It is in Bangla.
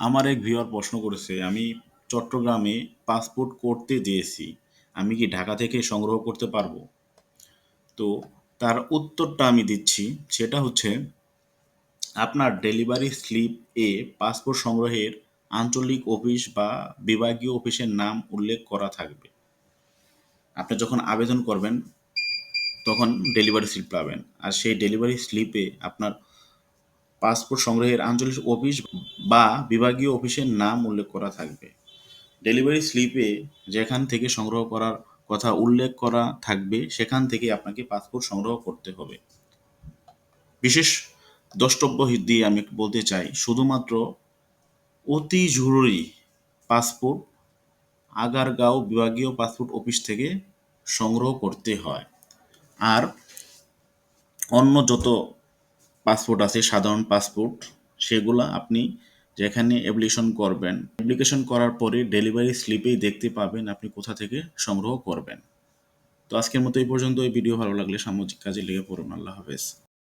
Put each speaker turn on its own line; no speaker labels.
আমার এক ভিউয়ার প্রশ্ন করেছে, আমি চট্টগ্রামে পাসপোর্ট করতে দিয়েছি আমি কি ঢাকা থেকে সংগ্রহ করতে পারব? তো তার উত্তরটা আমি দিচ্ছি, সেটা হচ্ছে, আপনার ডেলিভারি স্লিপ এ পাসপোর্ট সংগ্রহের আঞ্চলিক অফিস বা বিভাগীয় অফিসের নাম উল্লেখ করা থাকবে। আপনি যখন আবেদন করবেন, তখন ডেলিভারি স্লিপ পাবেন। আর সেই ডেলিভারি স্লিপে আপনার পাসপোর্ট সংগ্রহের আঞ্চলিক অফিস বা বিভাগীয় অফিসের নাম উল্লেখ করা থাকবে। ডেলিভারি স্লিপে যেখান থেকে সংগ্রহ করার কথা উল্লেখ করা থাকবে, সেখান থেকে আপনাকে পাসপোর্ট সংগ্রহ করতে হবে। বিশেষ দ্রষ্টব্য দিয়ে আমি বলতে চাই, শুধুমাত্র অতি জরুরি পাসপোর্ট আগারগাঁও বিভাগীয় পাসপোর্ট অফিস থেকে সংগ্রহ করতে হয়। আর অন্য যত পাসপোর্ট আছে, সাধারণ পাসপোর্ট, সেগুলা আপনি যেখানে অ্যাপ্লিকেশন করবেন অ্যাপ্লিকেশন করার পরে ডেলিভারি স্লিপেই দেখতে পাবেন আপনি কোথা থেকে সংগ্রহ করবেন। তো আজকের মতো এই পর্যন্ত, এই ভিডিও ভালো লাগলে সামাজিক কাজে লেগে পড়ুন। আল্লাহ হাফেজ।